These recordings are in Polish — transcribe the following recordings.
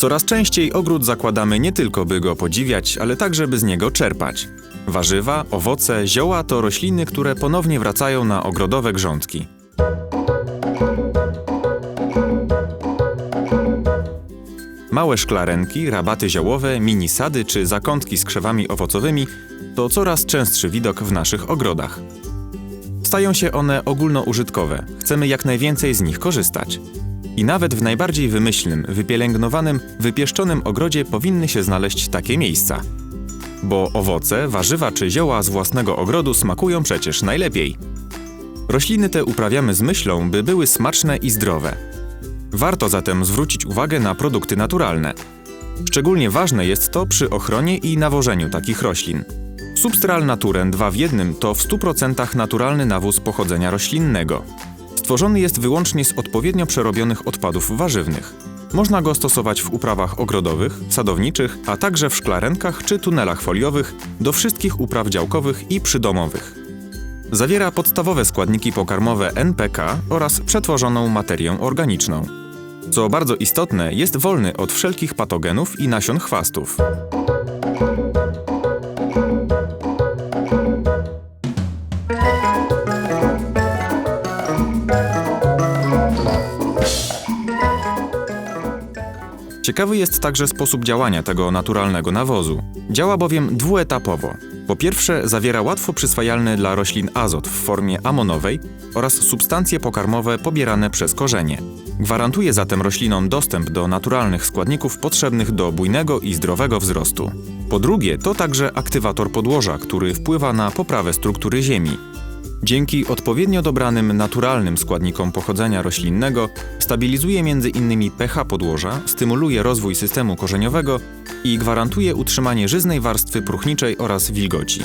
Coraz częściej ogród zakładamy nie tylko by go podziwiać, ale także by z niego czerpać. Warzywa, owoce, zioła to rośliny, które ponownie wracają na ogrodowe grządki. Małe szklarenki, rabaty ziołowe, mini sady czy zakątki z krzewami owocowymi to coraz częstszy widok w naszych ogrodach. Stają się one ogólnoużytkowe, chcemy jak najwięcej z nich korzystać. I nawet w najbardziej wymyślnym, wypielęgnowanym, wypieszczonym ogrodzie powinny się znaleźć takie miejsca. Bo owoce, warzywa czy zioła z własnego ogrodu smakują przecież najlepiej. Rośliny te uprawiamy z myślą, by były smaczne i zdrowe. Warto zatem zwrócić uwagę na produkty naturalne. Szczególnie ważne jest to przy ochronie i nawożeniu takich roślin. Substral Naturen 2 w 1 to w 100% naturalny nawóz pochodzenia roślinnego. Stworzony jest wyłącznie z odpowiednio przerobionych odpadów warzywnych. Można go stosować w uprawach ogrodowych, sadowniczych, a także w szklarenkach czy tunelach foliowych do wszystkich upraw działkowych i przydomowych. Zawiera podstawowe składniki pokarmowe NPK oraz przetworzoną materię organiczną. Co bardzo istotne, jest wolny od wszelkich patogenów i nasion chwastów. Ciekawy jest także sposób działania tego naturalnego nawozu. Działa bowiem dwuetapowo. Po pierwsze, zawiera łatwo przyswajalny dla roślin azot w formie amonowej oraz substancje pokarmowe pobierane przez korzenie. Gwarantuje zatem roślinom dostęp do naturalnych składników potrzebnych do bujnego i zdrowego wzrostu. Po drugie, to także aktywator podłoża, który wpływa na poprawę struktury ziemi, Dzięki odpowiednio dobranym naturalnym składnikom pochodzenia roślinnego stabilizuje m.in. pH podłoża, stymuluje rozwój systemu korzeniowego i gwarantuje utrzymanie żyznej warstwy próchniczej oraz wilgoci.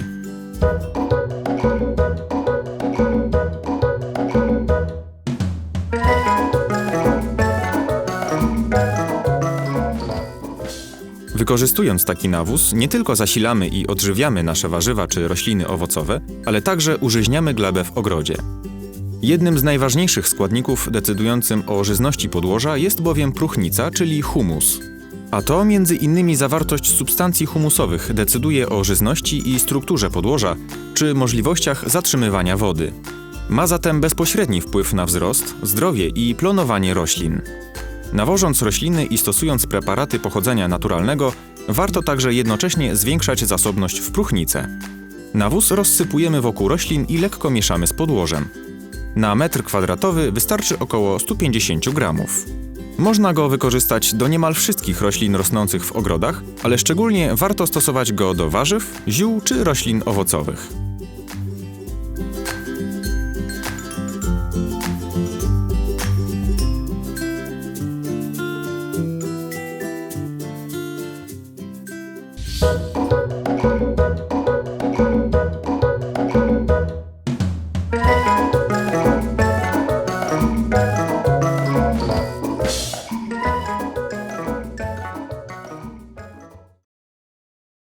Wykorzystując taki nawóz, nie tylko zasilamy i odżywiamy nasze warzywa czy rośliny owocowe, ale także użyźniamy glebę w ogrodzie. Jednym z najważniejszych składników decydującym o żyzności podłoża jest bowiem próchnica, czyli humus. A to między innymi zawartość substancji humusowych decyduje o żyzności i strukturze podłoża, czy możliwościach zatrzymywania wody. Ma zatem bezpośredni wpływ na wzrost, zdrowie i plonowanie roślin. Nawożąc rośliny i stosując preparaty pochodzenia naturalnego, warto także jednocześnie zwiększać zasobność w próchnicę. Nawóz rozsypujemy wokół roślin i lekko mieszamy z podłożem. Na metr kwadratowy wystarczy około 150 gramów. Można go wykorzystać do niemal wszystkich roślin rosnących w ogrodach, ale szczególnie warto stosować go do warzyw, ziół czy roślin owocowych.